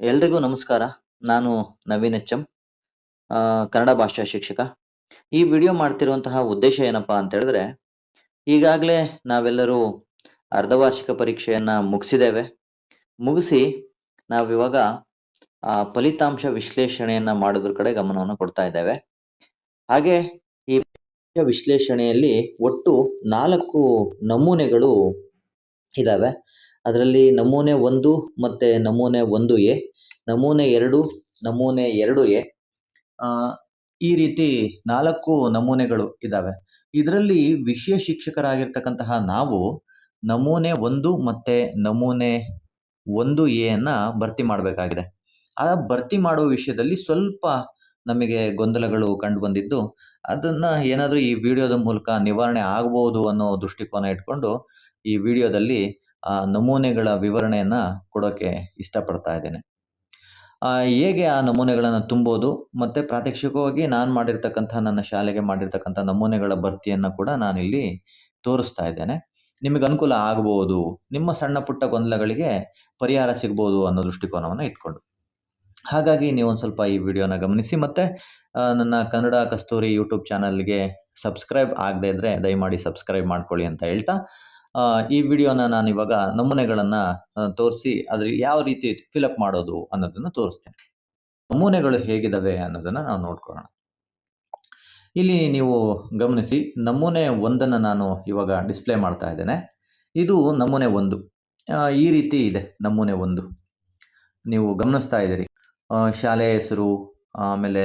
ಎಲ್ರಿಗೂ ನಮಸ್ಕಾರ. ನಾನು ನವೀನ್ ಎಚ್ ಎಂ ಕನ್ನಡ ಭಾಷಾ ಶಿಕ್ಷಕ. ಈ ವಿಡಿಯೋ ಮಾಡ್ತಿರುವಂತಹ ಉದ್ದೇಶ ಏನಪ್ಪಾ ಅಂತ ಹೇಳಿದ್ರೆ, ಈಗಾಗಲೇ ನಾವೆಲ್ಲರೂ ಅರ್ಧವಾರ್ಷಿಕ ಪರೀಕ್ಷೆಯನ್ನ ಮುಗಿಸಿದ್ದೇವೆ. ಮುಗಿಸಿ ನಾವಿವಾಗ ಆ, ಫಲಿತಾಂಶ ವಿಶ್ಲೇಷಣೆಯನ್ನ ಮಾಡೋದ್ರ ಕಡೆ ಗಮನವನ್ನು ಕೊಡ್ತಾ ಇದ್ದೇವೆ. ಹಾಗೆ ಈ ವಿಶ್ಲೇಷಣೆಯಲ್ಲಿ ಒಟ್ಟು ನಾಲ್ಕು ನಮೂನೆಗಳು ಇದಾವೆ. ಅದರಲ್ಲಿ ನಮೂನೆ ಒಂದು ಮತ್ತೆ ನಮೂನೆ ಒಂದು ಎ, ನಮೂನೆ ಎರಡು ನಮೂನೆ ಎರಡು ಎ. ಈ ರೀತಿ ನಾಲ್ಕು ನಮೂನೆಗಳು ಇದ್ದಾವೆ ಇದರಲ್ಲಿ ವಿಷಯ ಶಿಕ್ಷಕರಾಗಿರ್ತಕ್ಕಂತಹ ನಾವು ನಮೂನೆ ಒಂದು ಮತ್ತೆ ನಮೂನೆ ಒಂದು ಎ ಅನ್ನ ಭರ್ತಿ ಮಾಡಬೇಕಾಗಿದೆ. ಆ ಭರ್ತಿ ಮಾಡುವ ವಿಷಯದಲ್ಲಿ ಸ್ವಲ್ಪ ನಮಗೆ ಗೊಂದಲಗಳು ಕಂಡು ಬಂದಿದ್ದು, ಅದನ್ನ ಏನಾದರೂ ಈ ವಿಡಿಯೋದ ಮೂಲಕ ನಿವಾರಣೆ ಆಗಬಹುದು ಅನ್ನೋ ದೃಷ್ಟಿಕೋನ ಇಟ್ಕೊಂಡು ಈ ವಿಡಿಯೋದಲ್ಲಿ ಆ, ನಮೂನೆಗಳ ವಿವರಣೆಯನ್ನು ಕೊಡೋಕೆ ಇಷ್ಟಪಡ್ತಾ ಇದ್ದೇನೆ. ಹೇಗೆ ಆ ನಮೂನೆಗಳನ್ನು ತುಂಬೋದು ಮತ್ತೆ ಪ್ರಾತ್ಯಕ್ಷಿಕವಾಗಿ ನಾನು ಮಾಡಿರ್ತಕ್ಕಂಥ ನನ್ನ ಶಾಲೆಗೆ ಮಾಡಿರ್ತಕ್ಕಂಥ ನಮೂನೆಗಳ ಭರ್ತಿಯನ್ನು ಕೂಡ ನಾನಿಲ್ಲಿ ತೋರಿಸ್ತಾ ಇದ್ದೇನೆ. ನಿಮಗೆ ಅನುಕೂಲ ಆಗಬಹುದು ನಿಮ್ಮ ಸಣ್ಣ ಪುಟ್ಟ ಗೊಂದಲಗಳಿಗೆ ಪರಿಹಾರ ಸಿಗ್ಬೋದು ಅನ್ನೋ ದೃಷ್ಟಿಕೋನವನ್ನು ಇಟ್ಕೊಂಡು. ಹಾಗಾಗಿ ನೀವು ಒಂದು ಸ್ವಲ್ಪ ಈ ವಿಡಿಯೋನ ಗಮನಿಸಿ ಮತ್ತೆ ನನ್ನ ಕನ್ನಡ ಕಸ್ತೂರಿ ಯೂಟ್ಯೂಬ್ ಚಾನಲ್ಗೆ ಸಬ್ಸ್ಕ್ರೈಬ್ ಆಗದೇ ಇದ್ರೆ ದಯಮಾಡಿ ಸಬ್ಸ್ಕ್ರೈಬ್ ಮಾಡ್ಕೊಳ್ಳಿ ಅಂತ ಹೇಳ್ತಾ ಈ ವಿಡಿಯೋನ ನಾನು ಇವಾಗ ನಮೂನೆಗಳನ್ನು ತೋರಿಸಿ ಅದ್ರ ಯಾವ ರೀತಿ ಫಿಲಪ್ ಮಾಡೋದು ಅನ್ನೋದನ್ನು ತೋರಿಸ್ತೇನೆ. ನಮೂನೆಗಳು ಹೇಗಿದಾವೆ ಅನ್ನೋದನ್ನ ನಾವು ನೋಡ್ಕೊಳ್ಳೋಣ. ಇಲ್ಲಿ ನೀವು ಗಮನಿಸಿ, ನಮೂನೆ ಒಂದನ್ನು ನಾನು ಇವಾಗ ಡಿಸ್ಪ್ಲೇ ಮಾಡ್ತಾ ಇದ್ದೇನೆ. ಇದು ನಮೂನೆ ಒಂದು. ಈ ರೀತಿ ಇದೆ ನಮೂನೆ ಒಂದು. ನೀವು ಗಮನಿಸ್ತಾ ಇದ್ದೀರಿ. ಶಾಲೆ ಹೆಸರು, ಆಮೇಲೆ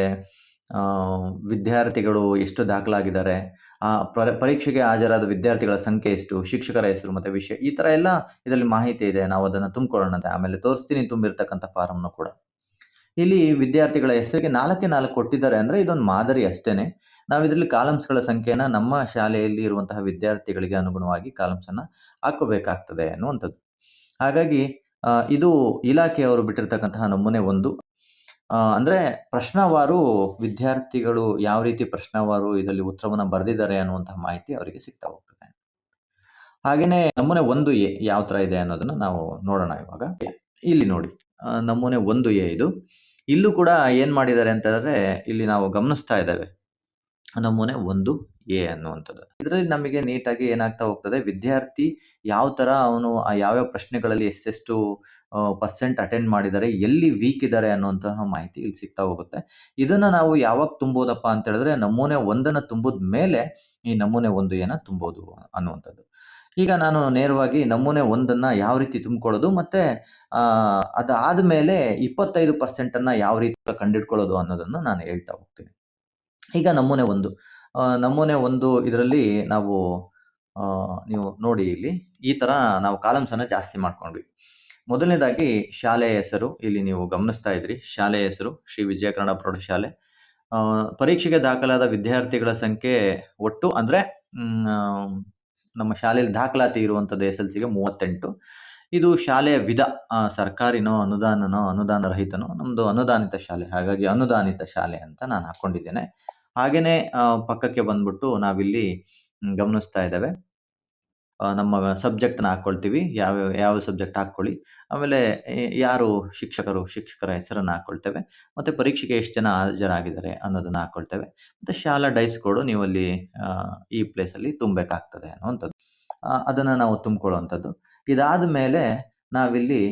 ವಿದ್ಯಾರ್ಥಿಗಳು ಎಷ್ಟು ದಾಖಲಾಗಿದ್ದಾರೆ ಆ, ಪರ- ಪರೀಕ್ಷೆಗೆ ಹಾಜರಾದ ವಿದ್ಯಾರ್ಥಿಗಳ ಸಂಖ್ಯೆ ಎಷ್ಟು, ಶಿಕ್ಷಕರ ಹೆಸರು ಮತ್ತೆ ವಿಷಯ, ಈ ತರ ಎಲ್ಲ ಇದರಲ್ಲಿ ಮಾಹಿತಿ ಇದೆ. ನಾವು ಅದನ್ನು ತುಂಬಿಕೊಳ್ಳೋಣಂತೆ. ಆಮೇಲೆ ತೋರಿಸ್ತೀನಿ ತುಂಬಿರ್ತಕ್ಕಂಥ ಫಾರಮ್ನು ಕೂಡ. ಇಲ್ಲಿ ವಿದ್ಯಾರ್ಥಿಗಳ ಹೆಸರಿಗೆ ನಾಲ್ಕೇ ನಾಲ್ಕು ಕೊಟ್ಟಿದ್ದಾರೆ ಅಂದ್ರೆ ಇದೊಂದು ಮಾದರಿ ಅಷ್ಟೇನೆ. ನಾವು ಇದರಲ್ಲಿ ಕಾಲಮ್ಸ್ಗಳ ಸಂಖ್ಯೆನ ನಮ್ಮ ಶಾಲೆಯಲ್ಲಿ ಇರುವಂತಹ ವಿದ್ಯಾರ್ಥಿಗಳಿಗೆ ಅನುಗುಣವಾಗಿ ಕಾಲಮ್ಸ್ ಅನ್ನ ಹಾಕೋಬೇಕಾಗ್ತದೆ ಅನ್ನುವಂಥದ್ದು. ಹಾಗಾಗಿ ಇದು ಇಲಾಖೆಯವರು ಬಿಟ್ಟಿರ್ತಕ್ಕಂತಹ ನಮೂನೆ ಒಂದು. ಅಂದ್ರೆ ಪ್ರಶ್ನಾವಾರು ವಿದ್ಯಾರ್ಥಿಗಳು ಯಾವ ರೀತಿ ಪ್ರಶ್ನಾವಾರು ಇದರಲ್ಲಿ ಉತ್ತರವನ್ನ ಬರೆದಿದ್ದಾರೆ ಅನ್ನುವಂತಹ ಮಾಹಿತಿ ಅವರಿಗೆ ಸಿಗ್ತಾ ಹೋಗ್ತದೆ. ಹಾಗೇನೆ ನಮೂನೆ ಒಂದು ಎ ಯಾವ ತರ ಇದೆ ಅನ್ನೋದನ್ನ ನಾವು ನೋಡೋಣ ಇವಾಗ. ಇಲ್ಲಿ ನೋಡಿ ನಮೂನೆ ಒಂದು ಎ ಇದು. ಇಲ್ಲೂ ಕೂಡ ಏನ್ ಮಾಡಿದ್ದಾರೆ ಅಂತಂದ್ರೆ ಇಲ್ಲಿ ನಾವು ಗಮನಿಸ್ತಾ ಇದ್ದೇವೆ. ನಮೂನೆ ಒಂದು ಎ ಅನ್ನುವಂಥದ್ದು. ಇದರಲ್ಲಿ ನಮಗೆ ನೀಟಾಗಿ ಏನಾಗ್ತಾ ಹೋಗ್ತದೆ, ವಿದ್ಯಾರ್ಥಿ ಯಾವ ತರ ಅವನು ಆ ಯಾವ್ಯಾವ ಪ್ರಶ್ನೆಗಳಲ್ಲಿ ಎಷ್ಟೆಷ್ಟು ಪರ್ಸೆಂಟ್ ಅಟೆಂಡ್ ಮಾಡಿದ್ದಾರೆ ಎಲ್ಲಿ ವೀಕ್ ಇದ್ದಾರೆ ಅನ್ನುವಂತಹ ಮಾಹಿತಿ ಇಲ್ಲಿ ಸಿಗ್ತಾ ಹೋಗುತ್ತೆ. ಇದನ್ನ ನಾವು ಯಾವಾಗ ತುಂಬೋದಪ್ಪ ಅಂತ ಹೇಳಿದ್ರೆ ನಮೂನೆ ಒಂದನ್ನ ತುಂಬಿದ ಮೇಲೆ ಈ ನಮೂನೆ ಒಂದು ಏನ ತುಂಬೋದು ಅನ್ನುವಂಥದ್ದು. ಈಗ ನಾನು ನೇರವಾಗಿ ನಮೂನೆ ಒಂದನ್ನ ಯಾವ ರೀತಿ ತುಂಬಿಕೊಳ್ಳೋದು ಮತ್ತೆ ಅದಾದ ಮೇಲೆ ಇಪ್ಪತ್ತೈದು ಪರ್ಸೆಂಟನ್ನು ಯಾವ ರೀತಿ ಕಂಡಿಡ್ಕೊಳ್ಳೋದು ಅನ್ನೋದನ್ನ ನಾನು ಹೇಳ್ತಾ ಹೋಗ್ತೀನಿ. ಈಗ ನಮೂನೆ ಒಂದು ನಮೂನೆ ಒಂದು ಇದರಲ್ಲಿ ನಾವು ನೀವು ನೋಡಿ ಇಲ್ಲಿ ಈ ತರ ನಾವು ಕಾಲಮ್ಸನ್ನು ಜಾಸ್ತಿ ಮಾಡ್ಕೊಂಡ್ವಿ. ಮೊದಲನೇದಾಗಿ ಶಾಲೆಯ ಹೆಸರು. ಇಲ್ಲಿ ನೀವು ಗಮನಿಸ್ತಾ ಇದ್ರಿ. ಶಾಲೆಯ ಹೆಸರು ಶ್ರೀ ವಿಜಯ ಕನ್ನಡ ಪ್ರೌಢಶಾಲೆ ಪರೀಕ್ಷೆಗೆ ದಾಖಲಾದ ವಿದ್ಯಾರ್ಥಿಗಳ ಸಂಖ್ಯೆ ಒಟ್ಟು ಅಂದ್ರೆ ನಮ್ಮ ಶಾಲೆಯಲ್ಲಿ ದಾಖಲಾತಿ ಇರುವಂತದ್ದು ಎಸ್ ಎಲ್ ಸಿಗೆ ಮೂವತ್ತೆಂಟು. ಇದು ಶಾಲೆಯ ವಿಧ ಸರ್ಕಾರಿನೋ, ಅನುದಾನನೋ, ಅನುದಾನ ರಹಿತನೋ, ನಮ್ದು ಅನುದಾನಿತ ಶಾಲೆ. ಹಾಗಾಗಿ ಅನುದಾನಿತ ಶಾಲೆ ಅಂತ ನಾನು ಹಾಕೊಂಡಿದ್ದೇನೆ. ಹಾಗೇನೆ ಪಕ್ಕಕ್ಕೆ ಬಂದ್ಬಿಟ್ಟು ನಾವಿಲ್ಲಿ ಗಮನಿಸ್ತಾ ಇದ್ದೇವೆ. ನಮ್ಮ ಸಬ್ಜೆಕ್ಟ್ನ ಹಾಕ್ಕೊಳ್ತೀವಿ ಯಾವ ಯಾವ ಸಬ್ಜೆಕ್ಟ್ ಹಾಕ್ಕೊಳ್ಳಿ. ಆಮೇಲೆ ಯಾರು ಶಿಕ್ಷಕರು, ಶಿಕ್ಷಕರ ಹೆಸರನ್ನು ಹಾಕ್ಕೊಳ್ತೇವೆ ಮತ್ತೆ ಪರೀಕ್ಷೆಗೆ ಎಷ್ಟು ಜನ ಹಾಜರಾಗಿದ್ದಾರೆ ಅನ್ನೋದನ್ನ ಹಾಕ್ಕೊಳ್ತೇವೆ ಮತ್ತೆ ಶಾಲಾ ಡೈಸ್ ಕೋಡು ನೀವು ಅಲ್ಲಿ ಈ ಪ್ಲೇಸಲ್ಲಿ ತುಂಬಬೇಕಾಗ್ತದೆ ಅನ್ನುವಂಥದ್ದು. ಅದನ್ನು ನಾವು ತುಂಬಿಕೊಳ್ಳುವಂಥದ್ದು. ಇದಾದ ಮೇಲೆ ನಾವಿಲ್ಲಿ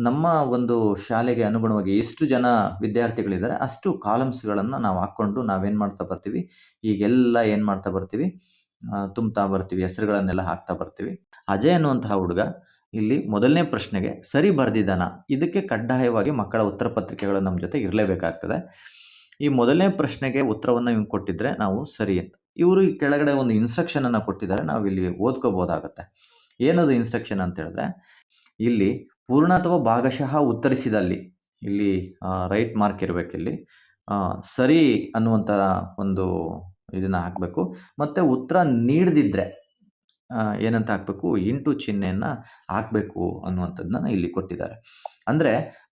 ನಮ್ಮ ಒಂದು ಶಾಲೆಗೆ ಅನುಗುಣವಾಗಿ ಎಷ್ಟು ಜನ ವಿದ್ಯಾರ್ಥಿಗಳಿದ್ದಾರೆ ಅಷ್ಟು ಕಾಲಮ್ಸ್ಗಳನ್ನು ನಾವು ಹಾಕ್ಕೊಂಡು ನಾವೇನು ಮಾಡ್ತಾ ಬರ್ತೀವಿ? ಈಗೆಲ್ಲ ಏನು ಮಾಡ್ತಾ ಬರ್ತೀವಿ? ತುಂಬ್ತಾ ಬರ್ತೀವಿ, ಹೆಸರುಗಳನ್ನೆಲ್ಲ ಹಾಕ್ತಾ ಬರ್ತೀವಿ. ಅಜಯ್ ಅನ್ನುವಂತಹ ಹುಡುಗ ಇಲ್ಲಿ ಮೊದಲನೇ ಪ್ರಶ್ನೆಗೆ ಸರಿ ಬರ್ದಿದ್ದಾನ? ಇದಕ್ಕೆ ಕಡ್ಡಾಯವಾಗಿ ಮಕ್ಕಳ ಉತ್ತರ ಪತ್ರಿಕೆಗಳು ನಮ್ಮ ಜೊತೆ ಇರಲೇಬೇಕಾಗ್ತದೆ. ಈ ಮೊದಲನೇ ಪ್ರಶ್ನೆಗೆ ಉತ್ತರವನ್ನು ಇವ್ನು ಕೊಟ್ಟಿದ್ರೆ ನಾವು ಸರಿ ಅಂತ. ಇವರು ಈ ಕೆಳಗಡೆ ಒಂದು ಇನ್ಸ್ಟ್ರಕ್ಷನ್ ಅನ್ನ ಕೊಟ್ಟಿದ್ದಾರೆ, ನಾವು ಇಲ್ಲಿ ಓದ್ಕೋಬಹುದಾಗತ್ತೆ ಏನದು ಇನ್ಸ್ಟ್ರಕ್ಷನ್ ಅಂತ ಹೇಳಿದ್ರೆ, ಇಲ್ಲಿ ಪೂರ್ಣ ಅಥವಾ ಭಾಗಶಃ ಉತ್ತರಿಸಿದಲ್ಲಿ ಇಲ್ಲಿ ರೈಟ್ ಮಾರ್ಕ್ ಇರಬೇಕಿಲ್ಲಿ ಸರಿ ಅನ್ನುವಂಥ ಒಂದು ಇದನ್ನ ಹಾಕಬೇಕು. ಮತ್ತೆ ಉತ್ತರ ನೀಡದಿದ್ರೆ ಏನಂತ ಹಾಕಬೇಕು? ಇಂಟು ಚಿಹ್ನೆಯನ್ನು ಹಾಕಬೇಕು ಅನ್ನುವಂಥದ್ದನ್ನ ಇಲ್ಲಿ ಕೊಟ್ಟಿದ್ದಾರೆ. ಅಂದ್ರೆ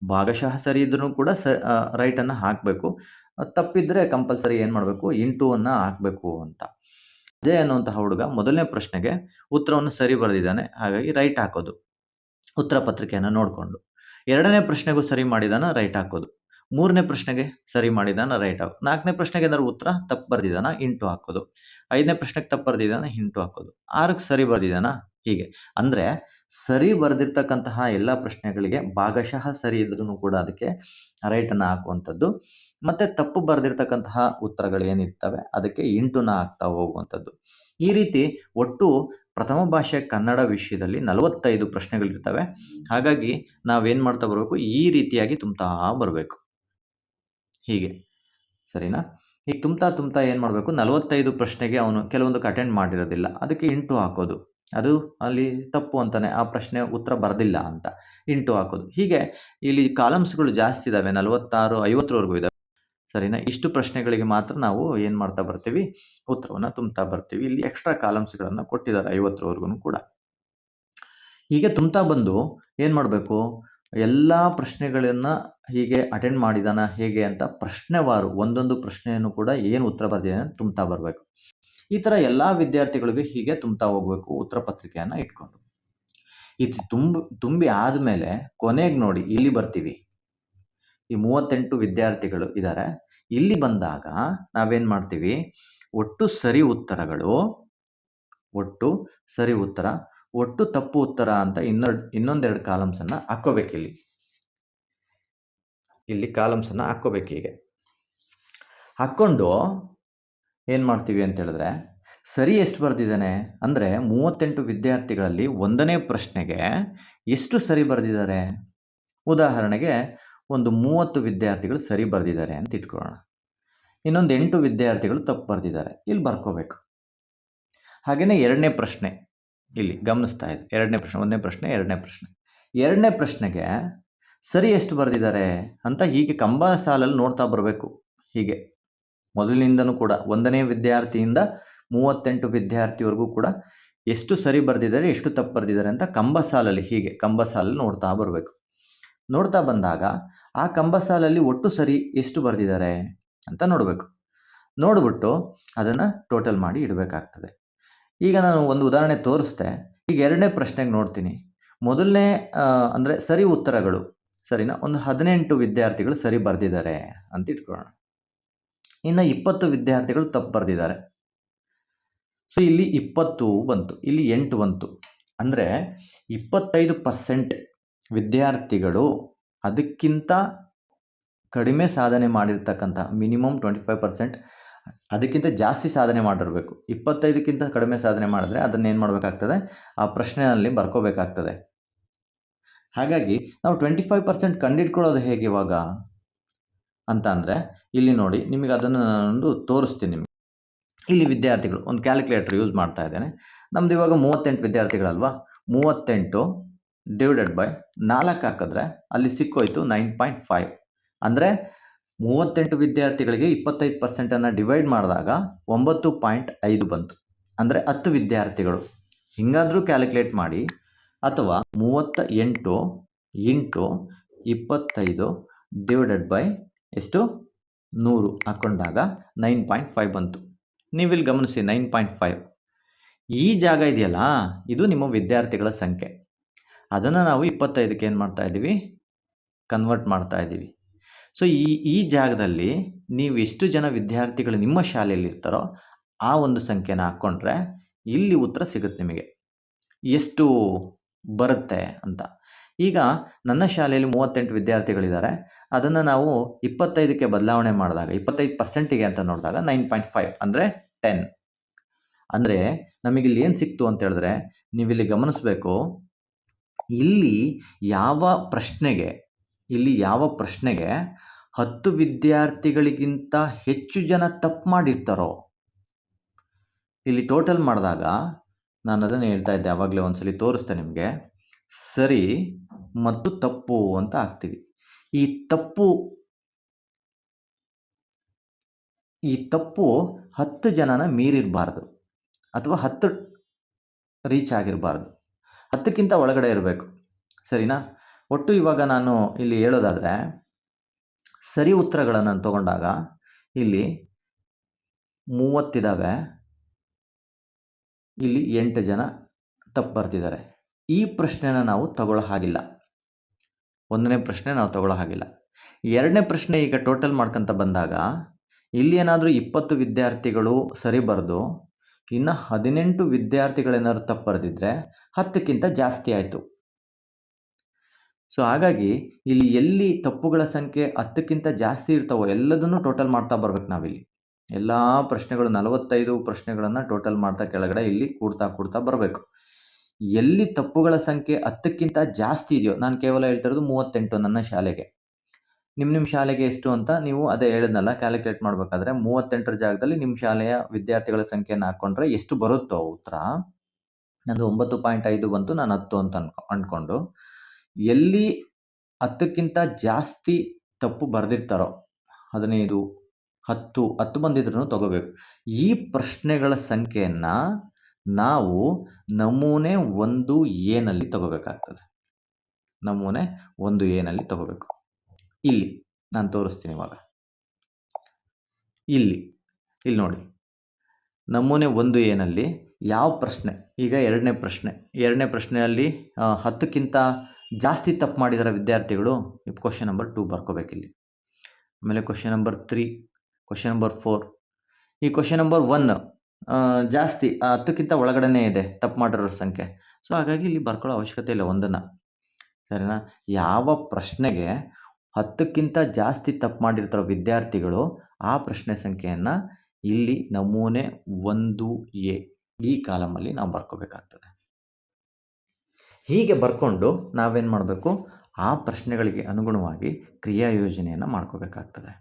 ಭಾಗಶಃ ಸರಿ ಇದ್ರೂ ಕೂಡ ಸ ರೈಟ್ ಅನ್ನ ಹಾಕಬೇಕು. ತಪ್ಪಿದ್ರೆ ಕಂಪಲ್ಸರಿ ಏನು ಮಾಡಬೇಕು? ಇಂಟು ಅನ್ನ ಹಾಕಬೇಕು ಅಂತ. ಅಜಯ್ ಅನ್ನುವಂತಹ ಹುಡುಗ ಮೊದಲನೇ ಪ್ರಶ್ನೆಗೆ ಉತ್ತರವನ್ನು ಸರಿ ಬರೆದಿದ್ದಾನೆ. ಹಾಗಾಗಿ ರೈಟ್ ಹಾಕೋದು. ಉತ್ತರ ಪತ್ರಿಕೆಯನ್ನು ನೋಡಿಕೊಂಡು. ಎರಡನೇ ಪ್ರಶ್ನೆಗೂ ಸರಿ ಮಾಡಿದಾನ ರೈಟ್ ಹಾಕೋದು. ಮೂರನೇ ಪ್ರಶ್ನೆಗೆ ಸರಿ ಮಾಡಿದಾನ ರೈಟ್ ಹಾಕು ನಾಲ್ಕನೇ ಪ್ರಶ್ನೆಗೆ ಏನಾದ್ರು ಉತ್ತರ? ತಪ್ಪು ಬರ್ದಿದಾನ, ಇಂಟು ಹಾಕೋದು. ಐದನೇ ಪ್ರಶ್ನೆಗೆ ತಪ್ಪು ಬರ್ದಿದಾನ, ಇಂಟು ಹಾಕೋದು. ಆರಕ್ಕೆ ಸರಿ ಬರ್ದಿದಾನ? ಹೀಗೆ. ಅಂದ್ರೆ ಸರಿ ಬರೆದಿರ್ತಕ್ಕಂತಹ ಎಲ್ಲ ಪ್ರಶ್ನೆಗಳಿಗೆ ಭಾಗಶಃ ಸರಿ ಇದ್ರೂ ಕೂಡ ಅದಕ್ಕೆ ರೈಟ್ ಅನ್ನ ಹಾಕುವಂಥದ್ದು. ಮತ್ತೆ ತಪ್ಪು ಬರೆದಿರ್ತಕ್ಕಂತಹ ಉತ್ತರಗಳು ಏನಿರ್ತವೆ? ಅದಕ್ಕೆ ಇಂಟುನ ಹಾಕ್ತಾ ಹೋಗುವಂಥದ್ದು. ಈ ರೀತಿ ಒಟ್ಟು ಪ್ರಥಮ ಭಾಷೆ ಕನ್ನಡ ವಿಷಯದಲ್ಲಿ ನಲವತ್ತೈದು ಪ್ರಶ್ನೆಗಳಿರ್ತವೆ. ಹಾಗಾಗಿ ನಾವೇನು ಮಾಡ್ತಾ ಬರಬೇಕು? ಈ ರೀತಿಯಾಗಿ ತುಂಬ್ತಾ ಬರಬೇಕು. ಹೀಗೆ. ಸರಿನಾ? ಈಗ ತುಂಬ್ತಾ ತುಂಬ್ತಾ ಏನು ಮಾಡಬೇಕು? ನಲವತ್ತೈದು ಪ್ರಶ್ನೆಗೆ ಅವನು ಕೆಲವೊಂದಕ್ಕೆ ಅಟೆಂಡ್ ಮಾಡಿರೋದಿಲ್ಲ. ಅದಕ್ಕೆ ಇಂಟು ಹಾಕೋದು. ಅದು ಅಲ್ಲಿ ತಪ್ಪು ಅಂತಾನೆ, ಆ ಪ್ರಶ್ನೆ ಉತ್ತರ ಬರದಿಲ್ಲ ಅಂತ. ಇಂಟು ಹಾಕೋದು. ಹೀಗೆ ಇಲ್ಲಿ ಕಾಲಮ್ಸ್ಗಳು ಜಾಸ್ತಿ ಇದ್ದಾವೆ ನಲವತ್ತಾರು, ಐವತ್ತರವರೆಗೂ ಇದ್ದಾವೆ ಸರಿನಾ? ಇಷ್ಟು ಪ್ರಶ್ನೆಗಳಿಗೆ ಮಾತ್ರ ನಾವು ಏನು ಮಾಡ್ತಾ ಬರ್ತೀವಿ? ಉತ್ತರವನ್ನು ತುಂಬ್ತಾ ಬರ್ತೀವಿ. ಇಲ್ಲಿ ಎಕ್ಸ್ಟ್ರಾ ಕಾಲಮ್ಸ್ಗಳನ್ನು ಕೊಟ್ಟಿದ್ದಾರೆ ಐವತ್ತರವರೆಗೂ ಕೂಡ. ಹೀಗೆ ತುಂಬ್ತಾ ಬಂದು ಏನು ಮಾಡಬೇಕು? ಎಲ್ಲ ಪ್ರಶ್ನೆಗಳನ್ನು ಹೀಗೆ ಅಟೆಂಡ್ ಮಾಡಿದಾನ ಹೇಗೆ ಅಂತ ಪ್ರಶ್ನೆವಾರು ಒಂದೊಂದು ಪ್ರಶ್ನೆಯನ್ನು ಕೂಡ ಏನು ಉತ್ತರ ಬರ್ದಿದ್ದಾನೆ ತುಂಬ್ತಾ ಬರಬೇಕು. ಈ ಥರ ಎಲ್ಲ ವಿದ್ಯಾರ್ಥಿಗಳಿಗೂ ಹೀಗೆ ತುಂಬ್ತಾ ಹೋಗ್ಬೇಕು, ಉತ್ತರ ಪತ್ರಿಕೆಯನ್ನು ಇಟ್ಕೊಂಡು. ಇದು ತುಂಬ, ತುಂಬಿ ಆದಮೇಲೆ ಕೊನೆಗೆ ನೋಡಿ ಇಲ್ಲಿ ಬರ್ತೀವಿ. ಈ ಮೂವತ್ತೆಂಟು ವಿದ್ಯಾರ್ಥಿಗಳು ಇದ್ದಾರೆ ಇಲ್ಲಿ ಬಂದಾಗ ನಾವೇನ್ ಮಾಡ್ತೀವಿ? ಒಟ್ಟು ಸರಿ ಉತ್ತರಗಳು, ಒಟ್ಟು ಸರಿ ಉತ್ತರ ಒಟ್ಟು ತಪ್ಪು ಉತ್ತರ ಅಂತ ಇನ್ನೊಂದು, ಇನ್ನೊಂದೆರಡು ಕಾಲಮ್ಸ್ ಅನ್ನ ಹಾಕೋಬೇಕು ಇಲ್ಲಿ. ಇಲ್ಲಿ ಕಾಲಮ್ಸ್ ಅನ್ನ ಹಾಕೋಬೇಕು ಹೀಗೆ. ಹಾಕ್ಕೊಂಡು ಏನ್ ಮಾಡ್ತೀವಿ ಅಂತ ಹೇಳಿದ್ರೆ, ಸರಿ ಎಷ್ಟು ಬರೆದಿದ್ದಾನೆ? ಅಂದ್ರೆ ಮೂವತ್ತೆಂಟು ವಿದ್ಯಾರ್ಥಿಗಳಲ್ಲಿ ಒಂದನೇ ಪ್ರಶ್ನೆಗೆ ಎಷ್ಟು ಸರಿ ಬರೆದಿದ್ದಾರೆ? ಉದಾಹರಣೆಗೆ ಒಂದು ಮೂವತ್ತು ವಿದ್ಯಾರ್ಥಿಗಳು ಸರಿ ಬರೆದಿದ್ದಾರೆ ಅಂತ ಇಟ್ಕೊಳ್ಳೋಣ. ಇನ್ನೊಂದು ಎಂಟು ವಿದ್ಯಾರ್ಥಿಗಳು ತಪ್ಪು ಬರೆದಿದ್ದಾರೆ. ಇಲ್ಲಿ ಬರ್ಕೋಬೇಕು. ಹಾಗೆಯೇ ಎರಡನೇ ಪ್ರಶ್ನೆ. ಇಲ್ಲಿ ಗಮನಿಸ್ತಾ ಇದೆ, ಎರಡನೇ ಪ್ರಶ್ನೆ ಒಂದನೇ ಪ್ರಶ್ನೆ, ಎರಡನೇ ಪ್ರಶ್ನೆ. ಎರಡನೇ ಪ್ರಶ್ನೆಗೆ ಸರಿ ಎಷ್ಟು ಬರೆದಿದ್ದಾರೆ ಅಂತ ಹೀಗೆ ಕಂಬ ಸಾಲಲ್ಲಿ ನೋಡ್ತಾ ಬರಬೇಕು. ಹೀಗೆ ಮೊದಲಿನಿಂದನೂ ಕೂಡ ಒಂದನೇ ವಿದ್ಯಾರ್ಥಿಯಿಂದ ಮೂವತ್ತೆಂಟು ವಿದ್ಯಾರ್ಥಿವರೆಗೂ ಕೂಡ ಎಷ್ಟು ಸರಿ ಬರೆದಿದ್ದಾರೆ, ಎಷ್ಟು ತಪ್ಪು ಬರೆದಿದ್ದಾರೆ ಅಂತ ಕಂಬ ಸಾಲಲ್ಲಿ, ಹೀಗೆ ಕಂಬ ಸಾಲಲ್ಲಿ ನೋಡ್ತಾ ಬರಬೇಕು. ನೋಡ್ತಾ ಬಂದಾಗ ಆ ಕಂಬ ಸಾಲಲ್ಲಿ ಒಟ್ಟು ಸರಿ ಎಷ್ಟು ಬರೆದಿದ್ದಾರೆ ಅಂತ ನೋಡಬೇಕು. ನೋಡ್ಬಿಟ್ಟು ಅದನ್ನು ಟೋಟಲ್ ಮಾಡಿ ಇಡಬೇಕಾಗ್ತದೆ. ಈಗ ನಾನು ಒಂದು ಉದಾಹರಣೆ ತೋರಿಸ್ದೆ ಈಗ ಎರಡನೇ ಪ್ರಶ್ನೆಗೆ ನೋಡ್ತೀನಿ. ಮೊದಲನೇ ಅಂದರೆ ಸರಿ ಉತ್ತರಗಳು. ಸರಿನಾ? ಒಂದು ಹದಿನೆಂಟು ವಿದ್ಯಾರ್ಥಿಗಳು ಸರಿ ಬರೆದಿದ್ದಾರೆ ಅಂತ ಇಟ್ಕೊಳ್ಳೋಣ. ಇನ್ನು ಇಪ್ಪತ್ತು ವಿದ್ಯಾರ್ಥಿಗಳು ತಪ್ಪು ಬರೆದಿದ್ದಾರೆ. ಸೊ, ಇಲ್ಲಿ ಇಪ್ಪತ್ತು ಬಂತು. ಇಲ್ಲಿ ಎಂಟು ಬಂತು. ಅಂದರೆ ಇಪ್ಪತ್ತೈದು ಪರ್ಸೆಂಟ್ ವಿದ್ಯಾರ್ಥಿಗಳು ಅದಕ್ಕಿಂತ ಕಡಿಮೆ ಸಾಧನೆ ಮಾಡಿರ್ತಕ್ಕಂಥ ಮಿನಿಮಮ್ ಟ್ವೆಂಟಿ ಫೈವ್ ಪರ್ಸೆಂಟ್ ಅದಕ್ಕಿಂತ ಜಾಸ್ತಿ ಸಾಧನೆ ಮಾಡಿರಬೇಕು. ಇಪ್ಪತ್ತೈದಕ್ಕಿಂತ ಕಡಿಮೆ ಸಾಧನೆ ಮಾಡಿದ್ರೆ ಅದನ್ನ ಏನು ಮಾಡಬೇಕಾಗ್ತದೆ? ಆ ಪ್ರಶ್ನೆಯಲ್ಲಿ ಬರ್ಕೋಬೇಕಾಗ್ತದೆ. ಹಾಗಾಗಿ ನಾವು ಟ್ವೆಂಟಿ ಫೈವ್ ಪರ್ಸೆಂಟ್ ಕಂಡಿಟ್ಕೊಳ್ಳೋದು ಹೇಗೆ ಇವಾಗ? ಅಂತ ಅಂದರೆ, ಇಲ್ಲಿ ನೋಡಿ, ನಿಮಗೆ ಅದನ್ನು ನಾನೊಂದು ತೋರಿಸ್ತೀನಿ ನಿಮಗೆ. ಇಲ್ಲಿ ವಿದ್ಯಾರ್ಥಿಗಳು, ಒಂದು ಕ್ಯಾಲ್ಕುಲೇಟರ್ ಯೂಸ್ ಮಾಡ್ತಾ ಇದ್ದೇನೆ. ನಮ್ದು ಇವಾಗ ಮೂವತ್ತೆಂಟು ವಿದ್ಯಾರ್ಥಿಗಳಲ್ವಾ? ಮೂವತ್ತೆಂಟು ಡಿವೈಡೆಡ್ ಬೈ ನಾಲ್ಕು ಹಾಕಿದ್ರೆ ಅಲ್ಲಿ ಸಿಕ್ಕೋಯ್ತು ನೈನ್ ಪಾಯಿಂಟ್ ಫೈವ್ ಅಂದರೆ ಮೂವತ್ತೆಂಟು ವಿದ್ಯಾರ್ಥಿಗಳಿಗೆ ಇಪ್ಪತ್ತೈದು ಪರ್ಸೆಂಟನ್ನು ಡಿವೈಡ್ ಮಾಡಿದಾಗ ಒಂಬತ್ತು ಪಾಯಿಂಟ್ ಐದು ಬಂತು. ಅಂದರೆ ಹತ್ತು ವಿದ್ಯಾರ್ಥಿಗಳು. ಹಿಂಗಾದರೂ ಕ್ಯಾಲ್ಕುಲೇಟ್ ಮಾಡಿ. ಅಥವಾ ಮೂವತ್ತ ಎಂಟು ಇಂಟು ಇಪ್ಪತ್ತೈದು ಡಿವೈಡೆಡ್ ಬೈ ಎಷ್ಟು? ನೂರು ಹಾಕೊಂಡಾಗ ನೈನ್ ಪಾಯಿಂಟ್ ಫೈವ್ ಬಂತು. ನೀವಿಲ್ಲಿ ಗಮನಿಸಿ ನೈನ್ ಪಾಯಿಂಟ್ ಫೈವ್. ಈ ಜಾಗ ಇದೆಯಲ್ಲ, ಇದು ನಿಮ್ಮ ವಿದ್ಯಾರ್ಥಿಗಳ ಸಂಖ್ಯೆ. ಅದನ್ನು ನಾವು ಇಪ್ಪತ್ತೈದಕ್ಕೆ ಏನು ಮಾಡ್ತಾ ಇದ್ದೀವಿ? ಕನ್ವರ್ಟ್ ಮಾಡ್ತಾ ಇದ್ದೀವಿ. ಸೊ ಈ ಈ ಜಾಗದಲ್ಲಿ ನೀವು ಎಷ್ಟು ಜನ ವಿದ್ಯಾರ್ಥಿಗಳು ನಿಮ್ಮ ಶಾಲೆಯಲ್ಲಿ ಇರ್ತಾರೋ ಆ ಒಂದು ಸಂಖ್ಯೆನ ಹಾಕ್ಕೊಂಡ್ರೆ ಇಲ್ಲಿ ಉತ್ತರ ಸಿಗುತ್ತೆ ನಿಮಗೆ. ಎಷ್ಟು ಬರುತ್ತೆ ಅಂತ. ಈಗ ನನ್ನ ಶಾಲೆಯಲ್ಲಿ ಮೂವತ್ತೆಂಟು ವಿದ್ಯಾರ್ಥಿಗಳಿದ್ದಾರೆ. ಅದನ್ನು ನಾವು ಇಪ್ಪತ್ತೈದಕ್ಕೆ ಬದಲಾವಣೆ ಮಾಡಿದಾಗ, ಇಪ್ಪತ್ತೈದು ಪರ್ಸೆಂಟಿಗೆ ಅಂತ ನೋಡಿದಾಗ ನೈನ್ ಪಾಯಿಂಟ್ ಫೈವ್ ಅಂದರೆ ಟೆನ್. ಅಂದರೆ ನಮಗಿಲ್ಲಿ ಏನು ಸಿಕ್ತು ಅಂತ ಹೇಳಿದ್ರೆ, ನೀವಿಲ್ಲಿ ಗಮನಿಸಬೇಕು, ಇಲ್ಲಿ ಯಾವ ಪ್ರಶ್ನೆಗೆ, ಇಲ್ಲಿ ಯಾವ ಪ್ರಶ್ನೆಗೆ ಹತ್ತು ವಿದ್ಯಾರ್ಥಿಗಳಿಗಿಂತ ಹೆಚ್ಚು ಜನ ತಪ್ಪು ಮಾಡಿರ್ತಾರೋ? ಇಲ್ಲಿ ಟೋಟಲ್ ಮಾಡಿದಾಗ ನಾನು ಅದನ್ನು ಹೇಳ್ತಾ ಇದ್ದೆ ಆವಾಗಲೇ ಒಂದ್ಸಲಿ ತೋರಿಸ್ತೆ ನಿಮಗೆ. ಸರಿ, ಮತ್ತು ತಪ್ಪು ಅಂತ ಆಗ್ತೀವಿ ಈ ತಪ್ಪು ಈ ತಪ್ಪು ಹತ್ತು ಜನನ ಮೀರಿರಬಾರ್ದು, ಅಥವಾ ಹತ್ತು ರೀಚ್ ಆಗಿರಬಾರ್ದು. ಹತ್ತಕ್ಕಿಂತ ಒಳಗಡೆ ಇರಬೇಕು. ಸರಿನಾ? ಒಟ್ಟು ಇವಾಗ ನಾನು ಇಲ್ಲಿ ಹೇಳೋದಾದರೆ ಸರಿ ಉತ್ತರಗಳನ್ನು ತಗೊಂಡಾಗ ಇಲ್ಲಿ ಮೂವತ್ತಿದ್ದಾವೆ ಇಲ್ಲಿ ಎಂಟು ಜನ ತಪ್ಪು ಬರ್ತಿದ್ದಾರೆ. ಈ ಪ್ರಶ್ನೆನ ನಾವು ತಗೊಳ್ಳೋ ಹಾಗಿಲ್ಲ. ಒಂದನೇ ಪ್ರಶ್ನೆ ನಾವು ತಗೊಳ್ಳೋ ಹಾಗಿಲ್ಲ. ಎರಡನೇ ಪ್ರಶ್ನೆ ಈಗ ಟೋಟಲ್ ಮಾಡ್ಕೊಂತ ಬಂದಾಗ ಇಲ್ಲಿ ಏನಾದರೂ ಇಪ್ಪತ್ತು ವಿದ್ಯಾರ್ಥಿಗಳು ಸರಿ ಬರೆದು ಇನ್ನು ಹದಿನೆಂಟು ವಿದ್ಯಾರ್ಥಿಗಳೇನಾದ್ರು ತಪ್ಪು ಬರೆದಿದ್ರೆ ಹತ್ತಕ್ಕಿಂತ ಜಾಸ್ತಿ ಆಯಿತು. ಸೊ ಹಾಗಾಗಿ ಇಲ್ಲಿ ಎಲ್ಲಿ ತಪ್ಪುಗಳ ಸಂಖ್ಯೆ ಹತ್ತಕ್ಕಿಂತ ಜಾಸ್ತಿ ಇರ್ತಾವೋ ಎಲ್ಲದನ್ನು ಟೋಟಲ್ ಮಾಡ್ತಾ ಬರ್ಬೇಕು ನಾವಿಲ್ಲಿ. ಎಲ್ಲ ಪ್ರಶ್ನೆಗಳು ನಲವತ್ತೈದು ಪ್ರಶ್ನೆಗಳನ್ನು ಟೋಟಲ್ ಮಾಡ್ತಾ ಕೆಳಗಡೆ ಇಲ್ಲಿ ಕೂಡ್ತಾ ಕೂಡ್ತಾ ಬರಬೇಕು. ಎಲ್ಲಿ ತಪ್ಪುಗಳ ಸಂಖ್ಯೆ ಹತ್ತಕ್ಕಿಂತ ಜಾಸ್ತಿ ಇದೆಯೋ, ನಾನು ಕೇವಲ ಹೇಳ್ತಿರೋದು ಮೂವತ್ತೆಂಟು ನನ್ನ ಶಾಲೆಗೆ. ನಿಮ್ಮ ನಿಮ್ಮ ಶಾಲೆಗೆ ಎಷ್ಟು ಅಂತ ನೀವು ಅದೇ ಹೇಳಿದ್ನಲ್ಲ ಕ್ಯಾಲ್ಕುಲೇಟ್ ಮಾಡಬೇಕಾದ್ರೆ ಮೂವತ್ತೆಂಟರ ಜಾಗದಲ್ಲಿ ನಿಮ್ಮ ಶಾಲೆಯ ವಿದ್ಯಾರ್ಥಿಗಳ ಸಂಖ್ಯೆಯನ್ನು ಹಾಕ್ಕೊಂಡ್ರೆ ಎಷ್ಟು ಬರುತ್ತೋ ಉತ್ತರ. ನಂದು ಒಂಬತ್ತು ಪಾಯಿಂಟ್ ಐದು ಬಂತು, ನಾನು ಹತ್ತು ಅಂತ ಅನ್ಕೊ ಅಂದ್ಕೊಂಡು ಎಲ್ಲಿ ಹತ್ತಕ್ಕಿಂತ ಜಾಸ್ತಿ ತಪ್ಪು ಬರೆದಿರ್ತಾರೋ, ಹದಿನೈದು, ಹತ್ತು ಹತ್ತು ಬಂದಿದ್ರೂ ತಗೋಬೇಕು. ಈ ಪ್ರಶ್ನೆಗಳ ಸಂಖ್ಯೆಯನ್ನು ನಾವು ನಮೂನೆ ಒಂದು ಏನಲ್ಲಿ ತಗೋಬೇಕಾಗ್ತದೆ. ನಮೂನೆ ಒಂದು ಏನಲ್ಲಿ ತಗೋಬೇಕು. ಇಲ್ಲಿ, ನಾನು ತೋರಿಸ್ತೀನಿ ಇವಾಗ. ಇಲ್ಲಿ ಇಲ್ಲಿ ನೋಡಿ. ನಮೂನೆ ಒಂದು ಏನಲ್ಲಿ ಯಾವ ಪ್ರಶ್ನೆ? ಈಗ ಎರಡನೇ ಪ್ರಶ್ನೆ. ಎರಡನೇ ಪ್ರಶ್ನೆಯಲ್ಲಿ ಹತ್ತಕ್ಕಿಂತ ಜಾಸ್ತಿ ತಪ್ಪು ಮಾಡಿದಾರೆ ವಿದ್ಯಾರ್ಥಿಗಳು ಕ್ವಶನ್ ನಂಬರ್ ಟೂ ಬರ್ಕೋಬೇಕಿಲ್ಲಿ. ಆಮೇಲೆ question number three question number four ಈ ಕ್ವಶನ್ ನಂಬರ್ ಒನ್ ಜಾಸ್ತಿ ಹತ್ತಕ್ಕಿಂತ ಒಳಗಡೆನೇ ಇದೆ, ತಪ್ಪು ಮಾಡಿರೋ ಸಂಖ್ಯೆ. ಸೊ ಹಾಗಾಗಿ ಇಲ್ಲಿ ಬರ್ಕೊಳ್ಳೋ ಅವಶ್ಯಕತೆ ಇಲ್ಲ ಒಂದನ್ನು. ಸರಿನಾ? ಯಾವ ಪ್ರಶ್ನೆಗೆ ಹತ್ತಕ್ಕಿಂತ ಜಾಸ್ತಿ ತಪ್ಪು ಮಾಡಿರ್ತಾರೋ ವಿದ್ಯಾರ್ಥಿಗಳು, ಆ ಪ್ರಶ್ನೆ ಸಂಖ್ಯೆಯನ್ನು ಇಲ್ಲಿ ನಮೂನೆ ಒಂದು ಎ ಈ ಕಾಲಮಲ್ಲಿ ನಾವು ಬರ್ಕೋಬೇಕಾಗ್ತದೆ. ಹೀಗೆ ಬರ್ಕೊಂಡು ನಾವೇನು ಮಾಡಬೇಕು? ಆ ಪ್ರಶ್ನೆಗಳಿಗೆ ಅನುಗುಣವಾಗಿ ಕ್ರಿಯಾ ಯೋಜನೆಯನ್ನು ಮಾಡ್ಕೋಬೇಕಾಗ್ತದೆ.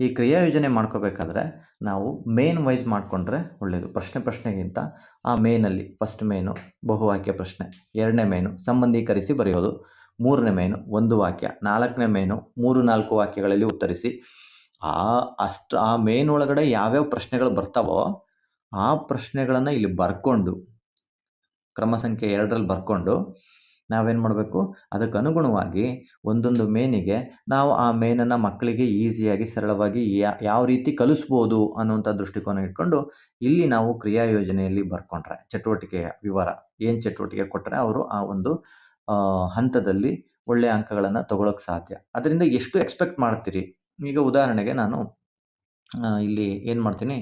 ಈ ಕ್ರಿಯಾ ಯೋಜನೆ ಮಾಡ್ಕೋಬೇಕಾದ್ರೆ ನಾವು ಮೇನ್ ವೈಸ್ ಮಾಡಿಕೊಂಡ್ರೆ ಒಳ್ಳೆಯದು ಪ್ರಶ್ನೆ ಪ್ರಶ್ನೆಗಿಂತ ಆ ಮೇನಲ್ಲಿ ಫಸ್ಟ್ ಮೇನು ಬಹುವಾಕ್ಯ ಪ್ರಶ್ನೆ, ಎರಡನೇ ಮೇನು ಸಂಬಂಧೀಕರಿಸಿ ಬರೆಯೋದು, ಮೂರನೇ ಮೇನು ಒಂದು ವಾಕ್ಯ, ನಾಲ್ಕನೇ ಮೇನು ಮೂರು ನಾಲ್ಕು ವಾಕ್ಯಗಳಲ್ಲಿ ಉತ್ತರಿಸಿ, ಆ ಅಷ್ಟು ಆ ಮೇನ್ ಒಳಗಡೆ ಯಾವ್ಯಾವ ಪ್ರಶ್ನೆಗಳು ಬರ್ತಾವೋ ಆ ಪ್ರಶ್ನೆಗಳನ್ನು ಇಲ್ಲಿ ಬರ್ಕೊಂಡು ಕ್ರಮ ಸಂಖ್ಯೆ ಎರಡರಲ್ಲಿ ಬರ್ಕೊಂಡು ನಾವೇನು ಮಾಡಬೇಕು? ಅದಕ್ಕೆ ಅನುಗುಣವಾಗಿ ಒಂದೊಂದು ಮೇನಿಗೆ ನಾವು ಆ ಮೇನನ್ನು ಮಕ್ಕಳಿಗೆ ಈಸಿಯಾಗಿ, ಸರಳವಾಗಿ ಯಾವ ರೀತಿ ಕಲಿಸ್ಬೋದು ಅನ್ನುವಂಥ ದೃಷ್ಟಿಕೋನ ಇಟ್ಕೊಂಡು ಇಲ್ಲಿ ನಾವು ಕ್ರಿಯಾ ಯೋಜನೆಯಲ್ಲಿ ಬರ್ಕೊಂಡ್ರೆ ಚಟುವಟಿಕೆಯ ವಿವರ ಏನು ಚಟುವಟಿಕೆ ಕೊಟ್ಟರೆ ಅವರು ಆ ಒಂದು ಹಂತದಲ್ಲಿ ಒಳ್ಳೆಯ ಅಂಕಗಳನ್ನು ತಗೊಳ್ಳೋಕೆ ಸಾಧ್ಯ. ಅದರಿಂದ ಎಷ್ಟು ಎಕ್ಸ್ಪೆಕ್ಟ್ ಮಾಡ್ತೀರಿ? ಈಗ ಉದಾಹರಣೆಗೆ ನಾನು ಇಲ್ಲಿ ಏನು ಮಾಡ್ತೀನಿ?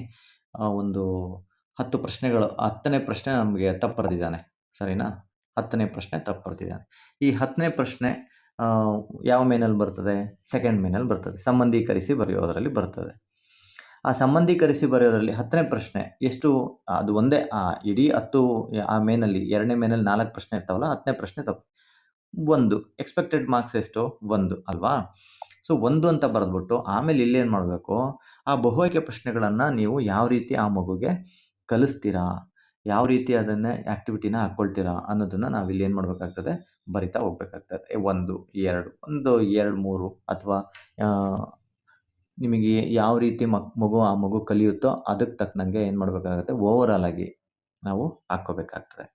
ಒಂದು ಹತ್ತು ಪ್ರಶ್ನೆಗಳು, ಹತ್ತನೇ ಪ್ರಶ್ನೆ ನಮಗೆ ತಪ್ಪು ಬರೆದಿದ್ದಾನೆ ಸರಿನಾ? ಹತ್ತನೇ ಪ್ರಶ್ನೆ ತಪ್ಪು ಬರೆದಿದ್ದಾನೆ ಈ ಹತ್ತನೇ ಪ್ರಶ್ನೆ ಯಾವ ಮೇನಲ್ಲಿ ಬರ್ತದೆ? ಸೆಕೆಂಡ್ ಮೇನಲ್ಲಿ ಬರ್ತದೆ. ಸಂಬಂಧೀಕರಿಸಿ ಬರೆಯೋದರಲ್ಲಿ ಬರ್ತದೆ. ಆ ಸಂಬಂಧೀಕರಿಸಿ ಬರೆಯೋದರಲ್ಲಿ ಹತ್ತನೇ ಪ್ರಶ್ನೆ ಎಷ್ಟು? ಅದು ಒಂದೇ. ಆ, ಇಡೀ ಹತ್ತು, ಆ ಮೇನಲ್ಲಿ, ಎರಡನೇ ಮೇನಲ್ಲಿ ನಾಲ್ಕು ಪ್ರಶ್ನೆ ಇರ್ತಾವಲ್ಲ, ಹತ್ತನೇ ಪ್ರಶ್ನೆ ತಪ್ಪು. ಒಂದು. ಎಕ್ಸ್ಪೆಕ್ಟೆಡ್ ಮಾರ್ಕ್ಸ್ ಎಷ್ಟು? ಒಂದು, ಅಲ್ವಾ? ಸೊ ಒಂದು ಅಂತ ಬರೆದ್ಬಿಟ್ಟು ಆಮೇಲೆ ಇಲ್ಲೇನು ಮಾಡಬೇಕು? ಆ ಬಹುಆಯ್ಕೆ ಪ್ರಶ್ನೆಗಳನ್ನು ನೀವು ಯಾವ ರೀತಿ ಆ ಮಗುಗೆ ಕಲಿಸ್ತೀರಾ? ಯಾವ ರೀತಿ ಅದನ್ನು ಆ್ಯಕ್ಟಿವಿಟಿನ ಹಾಕ್ಕೊಳ್ತೀರಾ ಅನ್ನೋದನ್ನು ನಾವು ಇಲ್ಲಿ ಏನು ಮಾಡಬೇಕಾಗ್ತದೆ? ಬರಿತಾ ಹೋಗ್ಬೇಕಾಗ್ತದೆ. ಒಂದು, ಎರಡು ಒಂದು, ಎರಡು, ಮೂರು ಅಥವಾ ನಿಮಗೆ ಯಾವ ರೀತಿ ಮಕ್ ಮಗು, ಆ ಮಗು ಕಲಿಯುತ್ತೋ ಅದಕ್ಕೆ ತಕ್ಕನಂಗೆ ಏನು ಮಾಡಬೇಕಾಗುತ್ತೆ? ಓವರಾಲ್ ಆಗಿ ನಾವು ಹಾಕ್ಕೋಬೇಕಾಗ್ತದೆ.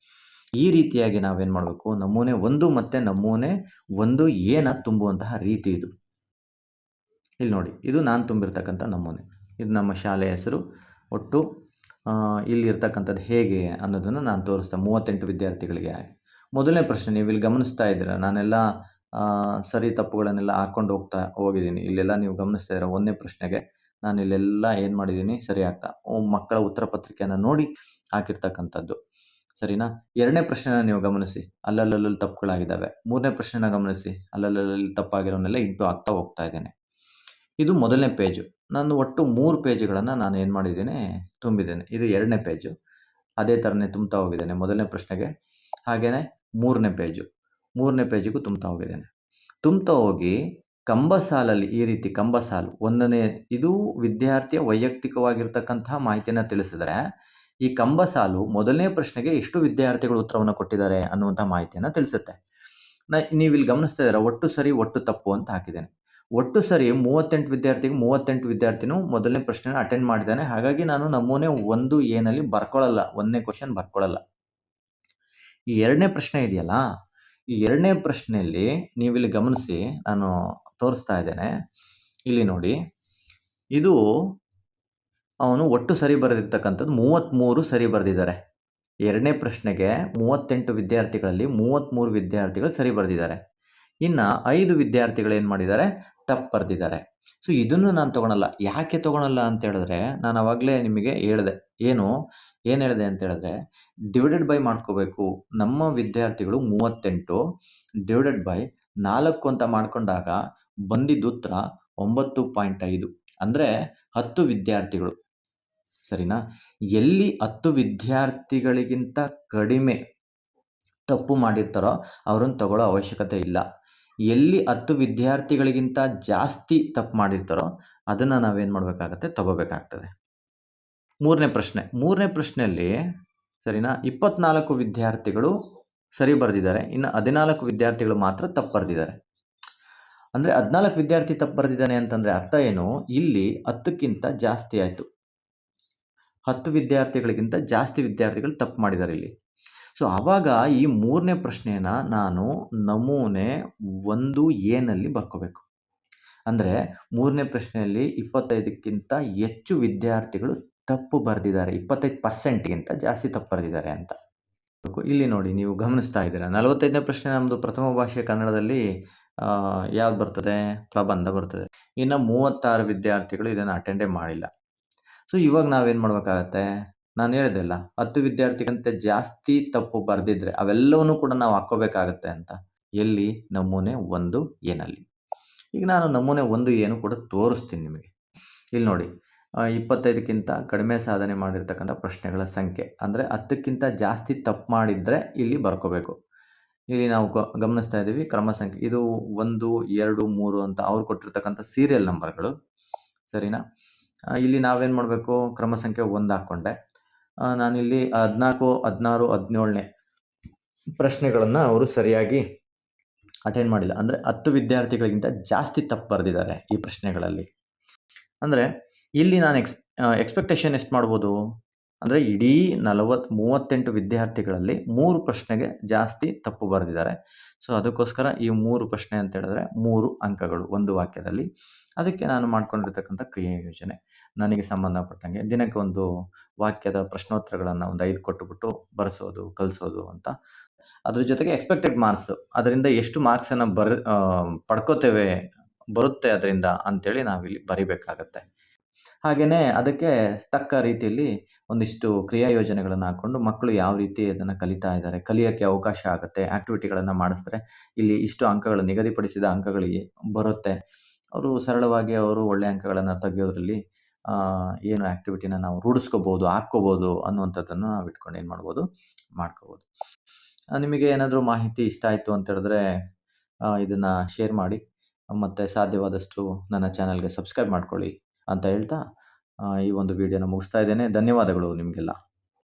ಈ ರೀತಿಯಾಗಿ ನಾವೇನು ಮಾಡಬೇಕು? ನಮೂನೆ ಒಂದು ಮತ್ತು ನಮೂನೆ ಒಂದು ಏನ ತುಂಬುವಂತಹ ರೀತಿ ಇದು. ಇಲ್ಲಿ ನೋಡಿ, ಇದು ನಾನು ತುಂಬಿರ್ತಕ್ಕಂಥ ನಮೂನೆ. ಇದು ನಮ್ಮ ಶಾಲೆಯ ಹೆಸರು. ಒಟ್ಟು ಆ, ಇಲ್ಲಿ ಇರ್ತಕ್ಕಂಥದ್ದು ಹೇಗೆ ಅನ್ನೋದನ್ನು ನಾನು ತೋರಿಸ್ತೇನೆ ಮೂವತ್ತೆಂಟು ವಿದ್ಯಾರ್ಥಿಗಳಿಗೆ ಮೊದಲನೇ ಪ್ರಶ್ನೆ ನೀವು ಇಲ್ಲಿ ಗಮನಿಸ್ತಾ ಇದ್ದೀರ? ನಾನೆಲ್ಲ ಸರಿ ತಪ್ಪುಗಳನ್ನೆಲ್ಲ ಹಾಕ್ಕೊಂಡು ಹೋಗ್ತಾ ಹೋಗಿದ್ದೀನಿ. ಇಲ್ಲೆಲ್ಲ ನೀವು ಗಮನಿಸ್ತಾ ಇದ್ದೀರ? ಒಂದನೇ ಪ್ರಶ್ನೆಗೆ ನಾನು ಇಲ್ಲೆಲ್ಲ ಏನು ಮಾಡಿದ್ದೀನಿ? ಸರಿ ಆಗ್ತಾ. ಮಕ್ಕಳ ಉತ್ತರ ಪತ್ರಿಕೆಯನ್ನು ನೋಡಿ ಹಾಕಿರ್ತಕ್ಕಂಥದ್ದು. ಸರಿನಾ? ಎರಡನೇ ಪ್ರಶ್ನೆನ ನೀವು ಗಮನಿಸಿ. ಅಲ್ಲಲ್ಲಲ್ಲಿ ತಪ್ಪುಗಳಾಗಿದ್ದಾವೆ. ಮೂರನೇ ಪ್ರಶ್ನೆನ ಗಮನಿಸಿ. ಅಲ್ಲಲ್ಲಲ್ಲಿ ತಪ್ಪಾಗಿರೋನ್ನೆಲ್ಲ ಇಂಟು ಆಗ್ತಾ ಹೋಗ್ತಾ ಇದ್ದೇನೆ. ಇದು ಮೊದಲನೇ ಪೇಜು. ನಾನು ಒಟ್ಟು ಮೂರು ಪೇಜ್ಗಳನ್ನು ನಾನು ಏನು ಮಾಡಿದ್ದೀನಿ, ತುಂಬಿದ್ದೇನೆ. ಇದು ಎರಡನೇ ಪೇಜು. ಅದೇ ಥರನೇ ತುಂಬ್ತಾ ಹೋಗಿದ್ದೇನೆ. ಮೊದಲನೇ ಪ್ರಶ್ನೆಗೆ. ಹಾಗೆಯೇ ಮೂರನೇ ಪೇಜು. ಮೂರನೇ ಪೇಜಿಗೂ ತುಂಬ್ತಾ ಹೋಗಿದ್ದೇನೆ. ತುಂಬ್ತಾ ಹೋಗಿ ಕಂಬ ಸಾಲಲ್ಲಿ ಈ ರೀತಿ ಕಂಬ ಸಾಲು ಒಂದನೇ, ಇದು ವಿದ್ಯಾರ್ಥಿಯ ವೈಯಕ್ತಿಕವಾಗಿರ್ತಕ್ಕಂತಹ ಮಾಹಿತಿಯನ್ನು ತಿಳಿಸಿದರೆ, ಈ ಕಂಬ ಸಾಲು ಮೊದಲನೇ ಪ್ರಶ್ನೆಗೆ ಎಷ್ಟು ವಿದ್ಯಾರ್ಥಿಗಳು ಉತ್ತರವನ್ನು ಕೊಟ್ಟಿದ್ದಾರೆ ಅನ್ನುವಂಥ ಮಾಹಿತಿಯನ್ನು ತಿಳಿಸುತ್ತೆ. ನೀವು ಇಲ್ಲಿ ಗಮನಿಸ್ತಾ ಇದ್ದೀರಾ, ಒಟ್ಟು ಸರಿ, ಒಟ್ಟು ತಪ್ಪು ಅಂತ ಹಾಕಿದ್ದೇನೆ. ಒಟ್ಟು ಸರಿ ಮೂವತ್ತೆಂಟು ವಿದ್ಯಾರ್ಥಿಗೆ ಮೂವತ್ತೆಂಟು ವಿದ್ಯಾರ್ಥಿನೂ ಮೊದಲನೇ ಪ್ರಶ್ನೆನ ಅಟೆಂಡ್ ಮಾಡಿದ್ದಾನೆ. ಹಾಗಾಗಿ ನಾನು ನಮೂನೆ ಒಂದು ಏನಲ್ಲಿ ಬರ್ಕೊಳ್ಳಲ್ಲ ಒಂದನೇ ಕ್ವಶನ್ ಬರ್ಕೊಳ್ಳಲ್ಲ ಈ ಎರಡನೇ ಪ್ರಶ್ನೆ ಇದೆಯಲ್ಲ, ಈ ಎರಡನೇ ಪ್ರಶ್ನೆಯಲ್ಲಿ ನೀವಿಲ್ಲಿ ಗಮನಿಸಿ, ನಾನು ತೋರಿಸ್ತಾ ಇದ್ದೇನೆ. ಇಲ್ಲಿ ನೋಡಿ, ಇದು ಅವನು ಒಟ್ಟು ಸರಿ ಬರೆದಿರ್ತಕ್ಕಂಥದ್ದು ಮೂವತ್ತ್ಮೂರು ಸರಿ ಬರೆದಿದ್ದಾರೆ. ಎರಡನೇ ಪ್ರಶ್ನೆಗೆ ಮೂವತ್ತೆಂಟು ವಿದ್ಯಾರ್ಥಿಗಳಲ್ಲಿ ಮೂವತ್ತ್ಮೂರು ವಿದ್ಯಾರ್ಥಿಗಳು ಸರಿ ಬರೆದಿದ್ದಾರೆ. ಇನ್ನ ಐದು ವಿದ್ಯಾರ್ಥಿಗಳು ಏನು ಮಾಡಿದ್ದಾರೆ? ತಪ್ಪು ಬರೆದಿದ್ದಾರೆ. ಸೊ ಇದನ್ನು ನಾನು ತೊಗೊಳಲ್ಲ. ಯಾಕೆ ತೊಗೊಳಲ್ಲ ಅಂತ ಹೇಳಿದ್ರೆ, ನಾನು ಅವಾಗಲೇ ನಿಮಗೆ ಹೇಳಿದೆ. ಏನು? ಏನು ಹೇಳಿದೆ ಅಂತ ಹೇಳಿದ್ರೆ ಡಿವೈಡೆಡ್ ಬೈ ಮಾಡ್ಕೋಬೇಕು. ನಮ್ಮ ವಿದ್ಯಾರ್ಥಿಗಳು ಮೂವತ್ತೆಂಟು ಡಿವೈಡೆಡ್ ಬೈ ನಾಲ್ಕು ಅಂತ ಮಾಡ್ಕೊಂಡಾಗ ಬಂದಿದ್ದು ಉತ್ತರ ಒಂಬತ್ತು ಪಾಯಿಂಟ್ ಐದು. ಅಂದರೆ ಹತ್ತು ವಿದ್ಯಾರ್ಥಿಗಳು. ಸರಿನಾ? ಎಲ್ಲಿ ಹತ್ತು ವಿದ್ಯಾರ್ಥಿಗಳಿಗಿಂತ ಕಡಿಮೆ ತಪ್ಪು ಮಾಡಿರ್ತಾರೋ, ಅವ್ರನ್ನ ತಗೊಳ್ಳೋ ಅವಶ್ಯಕತೆ ಇಲ್ಲ. ಎಲ್ಲಿ ಹತ್ತು ವಿದ್ಯಾರ್ಥಿಗಳಿಗಿಂತ ಜಾಸ್ತಿ ತಪ್ಪು ಮಾಡಿರ್ತಾರೋ ಅದನ್ನು ನಾವೇನು ಮಾಡಬೇಕಾಗತ್ತೆ? ತಗೋಬೇಕಾಗ್ತದೆ. ಮೂರನೇ ಪ್ರಶ್ನೆ. ಮೂರನೇ ಪ್ರಶ್ನೆಯಲ್ಲಿ ಸರಿನಾ? ಇಪ್ಪತ್ನಾಲ್ಕು ವಿದ್ಯಾರ್ಥಿಗಳು ಸರಿ ಬರೆದಿದ್ದಾರೆ. ಇನ್ನು ಹದಿನಾಲ್ಕು ವಿದ್ಯಾರ್ಥಿಗಳು ಮಾತ್ರ ತಪ್ಪು ಬರೆದಿದ್ದಾರೆ. ಅಂದರೆ ಹದಿನಾಲ್ಕು ವಿದ್ಯಾರ್ಥಿ ತಪ್ಪು ಬರೆದಿದ್ದಾನೆ ಅಂತಂದರೆ ಅರ್ಥ ಏನು? ಇಲ್ಲಿ ಹತ್ತಕ್ಕಿಂತ ಜಾಸ್ತಿ ಆಯಿತು. ಹತ್ತು ವಿದ್ಯಾರ್ಥಿಗಳಿಗಿಂತ ಜಾಸ್ತಿ ವಿದ್ಯಾರ್ಥಿಗಳು ತಪ್ಪು ಮಾಡಿದ್ದಾರೆ ಇಲ್ಲಿ. ಸೊ ಆವಾಗ ಈ ಮೂರನೇ ಪ್ರಶ್ನೆನ ನಾನು ನಮೂನೆ ಒಂದು ಏನಲ್ಲಿ ಬರ್ಕೋಬೇಕು. ಅಂದರೆ ಮೂರನೇ ಪ್ರಶ್ನೆಯಲ್ಲಿ ಇಪ್ಪತ್ತೈದಕ್ಕಿಂತ ಹೆಚ್ಚು ವಿದ್ಯಾರ್ಥಿಗಳು ತಪ್ಪು ಬರೆದಿದ್ದಾರೆ, ಇಪ್ಪತ್ತೈದು ಪರ್ಸೆಂಟ್ಗಿಂತ ಜಾಸ್ತಿ ತಪ್ಪು ಬರೆದಿದ್ದಾರೆ ಅಂತ. ಇಲ್ಲಿ ನೋಡಿ ನೀವು ಗಮನಿಸ್ತಾ ಇದ್ದೀರಾ, ನಲವತ್ತೈದನೇ ಪ್ರಶ್ನೆ ನಮ್ಮದು ಪ್ರಥಮ ಭಾಷೆ ಕನ್ನಡದಲ್ಲಿ ಯಾವ್ದು ಬರ್ತದೆ? ಪ್ರಬಂಧ ಬರ್ತದೆ. ಇನ್ನು ಮೂವತ್ತಾರು ವಿದ್ಯಾರ್ಥಿಗಳು ಇದನ್ನು ಅಟೆಂಡೇ ಮಾಡಿಲ್ಲ. ಸೊ ಇವಾಗ ನಾವೇನು ಮಾಡ್ಬೇಕಾಗತ್ತೆ? ನಾನು ಹೇಳಿದೆ ಅಲ್ಲ ಹತ್ತು ವಿದ್ಯಾರ್ಥಿಗಿಂತ ಜಾಸ್ತಿ ತಪ್ಪು ಬರೆದಿದ್ರೆ ಅವೆಲ್ಲವನ್ನೂ ಕೂಡ ನಾವು ಹಾಕೋಬೇಕಾಗತ್ತೆ ಅಂತ. ಎಲ್ಲಿ? ನಮೂನೆ ಒಂದು ಏನಲ್ಲಿ ಈಗ ನಾನು ನಮೂನೆ ಒಂದು ಏನು ಕೂಡ ತೋರಿಸ್ತೀನಿ ನಿಮಗೆ. ಇಲ್ಲಿ ನೋಡಿ ಇಪ್ಪತ್ತೈದಕ್ಕಿಂತ ಕಡಿಮೆ ಸಾಧನೆ ಮಾಡಿರ್ತಕ್ಕಂಥ ಪ್ರಶ್ನೆಗಳ ಸಂಖ್ಯೆ. ಅಂದರೆ ಹತ್ತಕ್ಕಿಂತ ಜಾಸ್ತಿ ತಪ್ಪು ಮಾಡಿದರೆ ಇಲ್ಲಿ ಬರ್ಕೋಬೇಕು. ಇಲ್ಲಿ ನಾವು ಗಮನಿಸ್ತಾ ಇದ್ದೀವಿ, ಕ್ರಮ ಸಂಖ್ಯೆ. ಇದು ಒಂದು, ಎರಡು, ಮೂರು ಅಂತ ಅವ್ರು ಕೊಟ್ಟಿರ್ತಕ್ಕಂಥ ಸೀರಿಯಲ್ ನಂಬರ್ಗಳು ಸರಿನಾ? ಇಲ್ಲಿ ನಾವೇನು ಮಾಡಬೇಕು? ಕ್ರಮ ಸಂಖ್ಯೆ ಒಂದು ಹಾಕ್ಕೊಂಡೆ ನಾನಿಲ್ಲಿ ಹದಿನಾಲ್ಕು, ಹದಿನಾರು, ಹದಿನೇಳನೇ ಪ್ರಶ್ನೆಗಳನ್ನು ಅವರು ಸರಿಯಾಗಿ ಅಟೆಂಡ್ ಮಾಡಿಲ್ಲ. ಅಂದರೆ ಹತ್ತು ವಿದ್ಯಾರ್ಥಿಗಳಿಗಿಂತ ಜಾಸ್ತಿ ತಪ್ಪು ಬರೆದಿದ್ದಾರೆ ಈ ಪ್ರಶ್ನೆಗಳಲ್ಲಿ. ಅಂದರೆ ಇಲ್ಲಿ ನಾನು ಎಕ್ಸ್ ಎಕ್ಸ್ಪೆಕ್ಟೇಷನ್ ಎಷ್ಟು ಮಾಡ್ಬೋದು? ಅಂದರೆ ಇಡೀ ನಲವತ್ತು, ಮೂವತ್ತೆಂಟು ವಿದ್ಯಾರ್ಥಿಗಳಲ್ಲಿ ಮೂರು ಪ್ರಶ್ನೆಗೆ ಜಾಸ್ತಿ ತಪ್ಪು ಬರೆದಿದ್ದಾರೆ. ಸೊ ಅದಕ್ಕೋಸ್ಕರ ಈ ಮೂರು ಪ್ರಶ್ನೆ ಅಂತ ಹೇಳಿದ್ರೆ ಮೂರು ಅಂಕಗಳು ಒಂದು ವಾಕ್ಯದಲ್ಲಿ. ಅದಕ್ಕೆ ನಾನು ಮಾಡ್ಕೊಂಡಿರ್ತಕ್ಕಂಥ ಕ್ರಿಯೆ ಯೋಜನೆ. ನನಗೆ ಸಂಬಂಧಪಟ್ಟಂಗೆ ದಿನಕ್ಕೆ ಒಂದು ವಾಕ್ಯದ ಪ್ರಶ್ನೋತ್ತರಗಳನ್ನು ಒಂದು ಐದು ಕೊಟ್ಟುಬಿಟ್ಟು ಬರೆಸೋದು, ಕಲಿಸೋದು ಅಂತ. ಅದ್ರ ಜೊತೆಗೆ ಎಕ್ಸ್ಪೆಕ್ಟೆಡ್ ಮಾರ್ಕ್ಸ್ ಅದರಿಂದ ಎಷ್ಟು ಮಾರ್ಕ್ಸನ್ನು ಬರ ಪಡ್ಕೋತೇವೆ, ಬರುತ್ತೆ ಅದರಿಂದ ಅಂತೇಳಿ ನಾವಿಲ್ಲಿ ಬರಿಬೇಕಾಗತ್ತೆ. ಹಾಗೆಯೇ ಅದಕ್ಕೆ ತಕ್ಕ ರೀತಿಯಲ್ಲಿ ಒಂದಿಷ್ಟು ಕ್ರಿಯಾ ಯೋಜನೆಗಳನ್ನು ಹಾಕ್ಕೊಂಡು ಮಕ್ಕಳು ಯಾವ ರೀತಿ ಅದನ್ನು ಕಲಿತಾ ಇದ್ದಾರೆ, ಕಲಿಯೋಕ್ಕೆ ಅವಕಾಶ ಆಗುತ್ತೆ ಆ್ಯಕ್ಟಿವಿಟಿಗಳನ್ನು ಮಾಡಿಸಿದ್ರೆ ಇಲ್ಲಿ ಇಷ್ಟು ಅಂಕಗಳು ನಿಗದಿಪಡಿಸಿದ ಅಂಕಗಳಿಗೆ ಬರುತ್ತೆ. ಅವರು ಸರಳವಾಗಿ ಅವರು ಒಳ್ಳೆಯ ಅಂಕಗಳನ್ನು ತೆಗೆಯೋದ್ರಲ್ಲಿ ಏನು ಆ್ಯಕ್ಟಿವಿಟಿನ ನಾವು ರೂಢಿಸ್ಕೋಬೋದು, ಹಾಕ್ಕೋಬೋದು ಅನ್ನುವಂಥದ್ದನ್ನು ನಾವು ಇಟ್ಕೊಂಡು ಏನು ಮಾಡ್ಬೋದು? ಮಾಡ್ಕೋಬೋದು. ನಿಮಗೆ ಏನಾದರೂ ಮಾಹಿತಿ ಇಷ್ಟ ಆಯಿತು ಅಂತ ಹೇಳಿದ್ರೆ ಇದನ್ನು ಶೇರ್ ಮಾಡಿ. ಮತ್ತು ಸಾಧ್ಯವಾದಷ್ಟು ನನ್ನ ಚಾನಲ್ಗೆ ಸಬ್ಸ್ಕ್ರೈಬ್ ಮಾಡ್ಕೊಳ್ಳಿ ಅಂತ ಹೇಳ್ತಾ ಈ ಒಂದು ವಿಡಿಯೋನ ಮುಗಿಸ್ತಾ ಇದ್ದೇನೆ. ಧನ್ಯವಾದಗಳು ನಿಮಗೆಲ್ಲ.